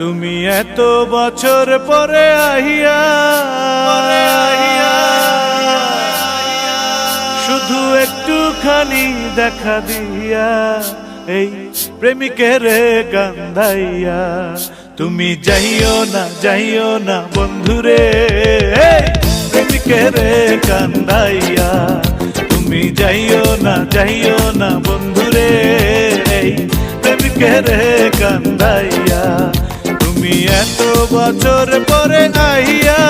তুমি এত বছর পরে আহিয়া শুধু একটুখানি দেখা দিয়া এই প্রেমিকের গান্ধাইয়া তুমি যাইও না যাইও না বন্ধুরে প্রেমিকের কান্দাইয়া তুমি যাইও না যাইও না বন্ধুরে প্রেমিকের কান্দাইয়া তুমি এত বছর পরে আইয়া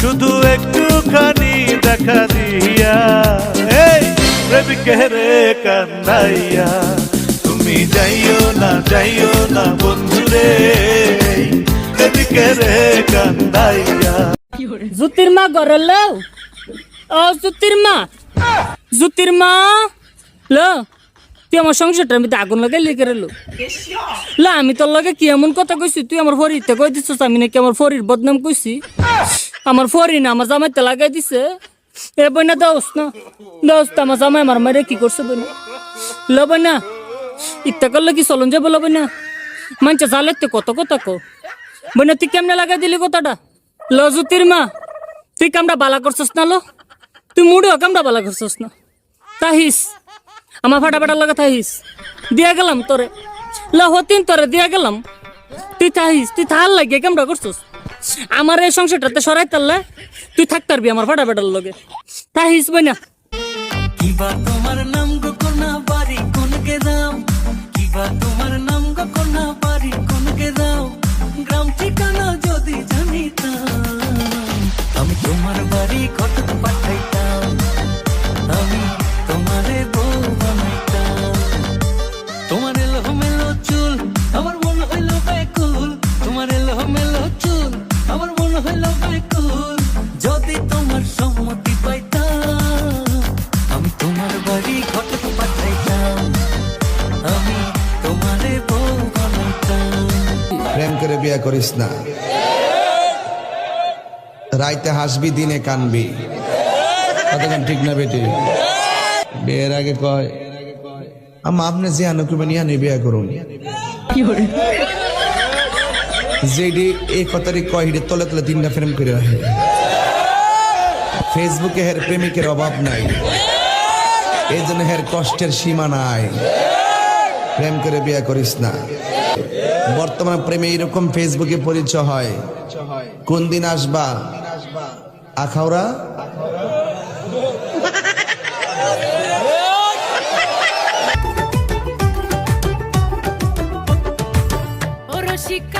শুধু একটু একটুখানি দেখা দিয়া। এই প্রেমিকের কান্দাইয়া তুমি যাইও না যাইও না বন্ধুরে এই প্রেমিকের কান্দাইয়া জুতির মা লও ও জুতির মা। জুতির মা। তুই আমার সংসারটার মধ্যে আগুন লাগাই লিখে রেলো ল, আমি তোর লগে কি এমন কথা কইছি? তুই আমার ফরিতে কই দিছিস? আমি নাকি আমার ফরির বদনাম কইছি। আমার ফরি না, আমার জামাইতে লাগাই দিছে। এ বইনা দোস না। দোস আমার জামাই আমার মারে কি করছে বইনা? ল বইনা ইত্যা করলে কি চলন যাব ল বইনা? মানছে জালেতে কত কথা কো বইনা, তুই কেমনে লাগাই দিলি কথাটা? ল জুতির মা, তুই কামটা বালা করছস না লো? তুই মুড়েও কামটা বালা করছস না? তাহিস। আমার ফাটা ফাটার লাগে তাহিস দিয়া গেলাম তোরে। হতিন তোরে দিয়া গেলাম। তুই থাকিস তুই থাল লাগে কামটা করছস? আমার এই সংসারটাতে সরাই তারলে তুই থাক পারবি আমার ফাটা ফাটার লগে। তাহিস বই না কিবা নাম কোনকে নাম ঠিকানা যদি কটক তোমার চুল আমার মন হইল ব্যাকুল। যদি তোমার সম্মতি পাইতাম আমি তোমার বাড়ি ঘটক পাঠাইতাম আমি তোমারে বউ বানাইতাম। প্রেম করে বিয়ে করিস না। রাইতে হাসবি দিনে কানবি। কতক্ষণ ঠিক না বেটি? বিয়ের আগে কয় আমা আপনি যে আনুকুবে নিয়ে আনি বিয়ে করুন। যেডি এই কথাটি কয় তলে তলে তিনটা ফ্রেম করে রাখে ফেসবুকে হের প্রেমিকের অভাব নাই। এই জন্য হের কষ্টের সীমা নাই। প্রেম করে বিয়া করিস না। বর্তমানে প্রেমে এরকম ফেসবুকে পরিচয় হয়। কোন দিন আসবা? আখাউরা শিক্ষা